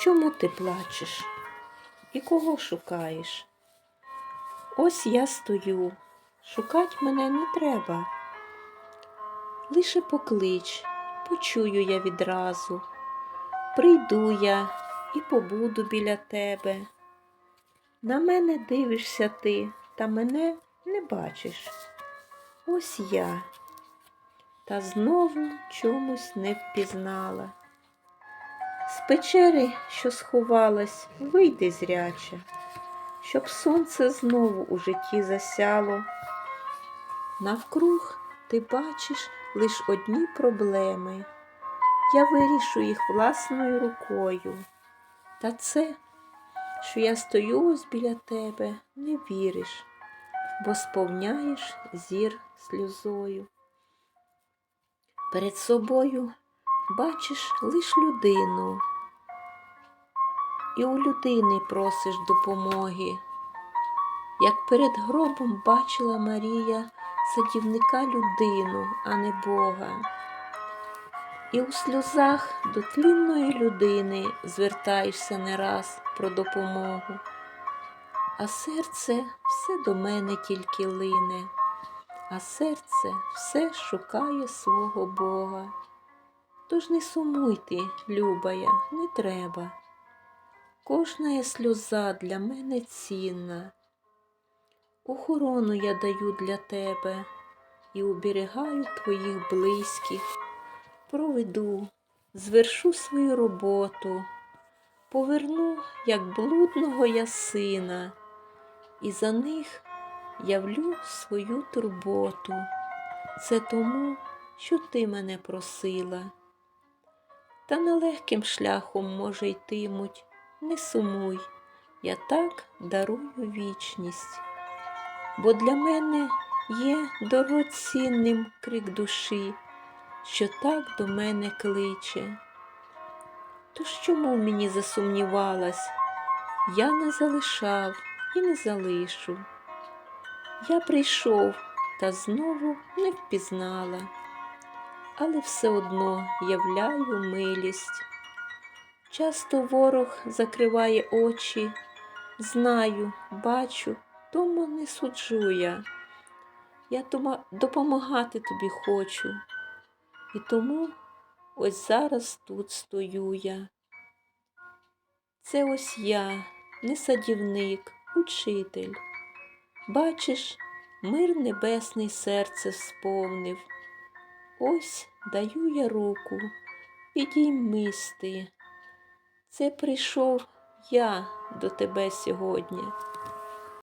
Чому ти плачеш? І кого шукаєш? Ось я стою, шукать мене не треба. Лише поклич, почую я відразу. Прийду я і побуду біля тебе. На мене дивишся ти, та мене не бачиш. Ось я, та знову чомусь не впізнала. З печери, що сховалась, вийди зряча, щоб сонце знову у житті засяло. Навкруг ти бачиш лиш одні проблеми. Я вирішу їх власною рукою. Та це, що я стою ось біля тебе, не віриш, бо сповняєш зір сльозою. Перед собою бачиш лиш людину, і у людини просиш допомоги. Як перед гробом бачила Марія садівника людину, а не Бога. І у сльозах до тлінної людини звертаєшся не раз про допомогу, а серце все до мене тільки лине, а серце все шукає свого Бога. Тож не сумуйте, любая, не треба. Кожна сльоза для мене цінна. Охорону я даю для тебе і уберігаю твоїх близьких проведу, звершу свою роботу, поверну, як блудного я сина, і за них явлю свою турботу. Це тому, що ти мене просила. Та нелегким шляхом, може, йтимуть, не сумуй, я так дарую вічність, бо для мене є дорогоцінним крик душі що так до мене кличе. Тож чому мені засумнівалась? Я не залишав і не залишу. Я прийшов та знову не впізнала, але все одно являю милість. Часто ворог закриває очі, знаю, бачу, тому не суджу я. Я допомагати тобі хочу. І тому ось зараз тут стою я. Це ось я, не садівник, учитель. Бачиш, мир небесний серце сповнив. Ось даю я руку, підіймись ти. Це прийшов я до тебе сьогодні.